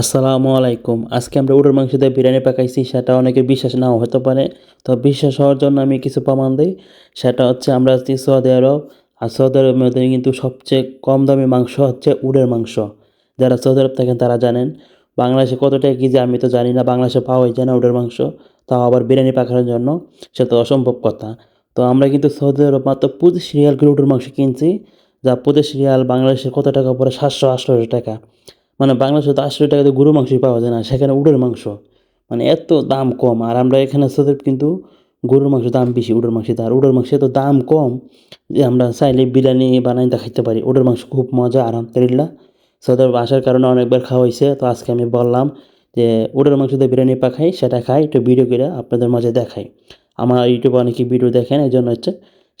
আসসালামু আলাইকুম। আজকে আমরা উটের মাংস দিয়ে বিরিয়ানি পাকাইছি, সেটা অনেকে বিশ্বাস নাও হতে পারে। তো বিশ্বাস হওয়ার জন্য আমি কিছু প্রমাণ দিই। সেটা হচ্ছে আমরা আছি সৌদি আরব, আর সৌদি আরবের মধ্যে কিন্তু সবচেয়ে কম দামি মাংস হচ্ছে উটের মাংস। যারা সৌদি আরব থাকেন তারা জানেন, বাংলাদেশে কতটা কেজি আমি তো জানি না, বাংলাদেশে পাওয়াই যায় না উটের মাংস। তাও আবার বিরিয়ানি পাকানোর জন্য সেটা অসম্ভব কথা। তো আমরা কিন্তু সৌদি আরব মাত্র পঁচিশ রিয়াল করে উটের মাংস কিনছি, যা পঁচিশ রিয়াল বাংলাদেশে কত টাকা পরে সাতশো আটশো টাকা। মানে বাংলাদেশে তো আটশো টাকাতে গরুর মাংসই পাওয়া যায় না, সেখানে উটের মাংস। মানে এত দাম কম, আর আমরা এখানে সাথে কিন্তু গরুর মাংস দাম বেশি, উটের মাংসের আর উটের মাংসে তো দাম কম যে আমরা চাইলে বিরিয়ানি বানাই খাইতে পারি। উটের মাংস খুব মজা, আলহামদুলিল্লাহ। সৌদি আরব আসার কারণে অনেকবার খাওয়া হয়েছে তো আজকে আমি বললাম যে উটের মাংস দিয়ে বিরিয়ানি পাখাই, সেটা খাই, একটু ভিডিও করে আপনাদের মাঝে দেখাই। আমার ইউটিউবে অনেকে ভিডিও দেখেন এই জন্য হচ্ছে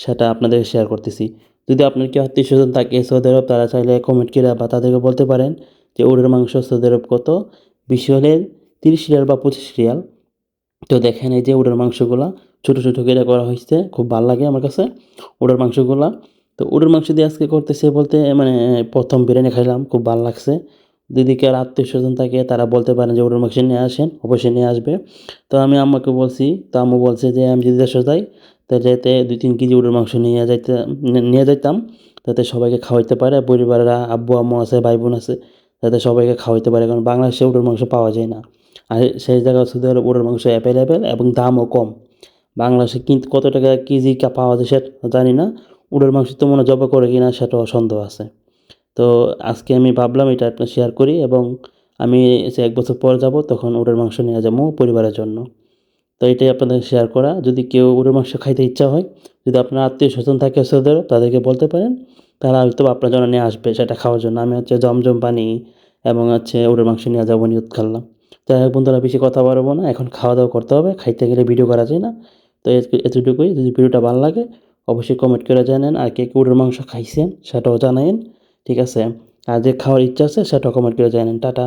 সেটা আপনাদের শেয়ার করতেছি। যদি আপনার কেউ আত্মীয় স্বজন থাকে সৌদি তারা চাইলে কমেন্ট করে বা তাদেরকে বলতে পারেন। যে উটের মাংস সৌদি আরব কত? বেশি হলে তিরিশ রিয়াল বা পঁচিশ রিয়াল। তো দেখেন এই যে উটের মাংসগুলা ছোটো ছোটো করে করা হয়েছে, খুব ভালো লাগে আমার কাছে উটের মাংসগুলা। তো উটের মাংস দিয়ে আজকে করতেছে বলতে মানে প্রথম বিরিয়ানি খাইলাম, খুব ভালো লাগছে। যদি কেউ আত্মীয় স্বজন থাকে, তারা বলতে পারেন যে উটের মাংস নিয়ে আসেন, অবশ্যই নিয়ে আসবে। তো আমি আম্মাকে বলছি, তো আম্মু বলছে যে আমি যদি দেশে যাই তা যাতে দুই তিন কেজি উটের মাংস নিয়ে যাইতে নিয়ে যাইতাম। যাতে সবাইকে খাওয়াইতে পারে, পরিবারেরা, আব্বু আম্মু আছে, ভাই বোন আছে। যাতে সবাইকে খাওয়াইতে পারে, কারণ বাংলাদেশে উটের মাংস পাওয়া যায় না। আর সেই জায়গায় আরব উটের মাংস অ্যাভেলেবেল এবং দামও কম। বাংলাদেশে কিন্তু কত টাকা কেজি পাওয়া যায় সেটা জানি না। উটের মাংস তো মনে জবা করে কিনা সেটাও সন্দেহ আছে। তো আজকে আমি ভাবলাম এটা আপনার শেয়ার করি এবং আমি সে এক বছর পর যাব তখন উটের মাংস নিয়ে যাব পরিবারের জন্য। তো এটাই আপনাদের শেয়ার করা। যদি কেউ উটের মাংস খাইতে ইচ্ছা হয়, যদি আপনার আত্মীয় স্বজন থাকে সৌদি তাদেরকে বলতে পারেন। তারা হয়তো আপনার জন্য নিয়ে আসবে সেটা খাওয়ার জন্য। আমি হচ্ছে জমজম পানি এবং হচ্ছে উড়ের মাংস নিয়ে যাব নিয়ত করলাম। তো এক বন্ধুরা, বেশি কথা বলব না, এখন খাওয়া দাওয়া করতে হবে। খাইতে গেলে ভিডিও করা যায় না। তো এতটুকুই। যদি ভিডিওটা ভালো লাগে, অবশ্যই কমেন্ট করে জানেন। আর কে কে উড়ের মাংস খাইছেন, সেটাও জানাইন, ঠিক আছে? আর যে খাওয়ার ইচ্ছা আছে, সেটাও কমেন্ট করে জানেন। টাটা।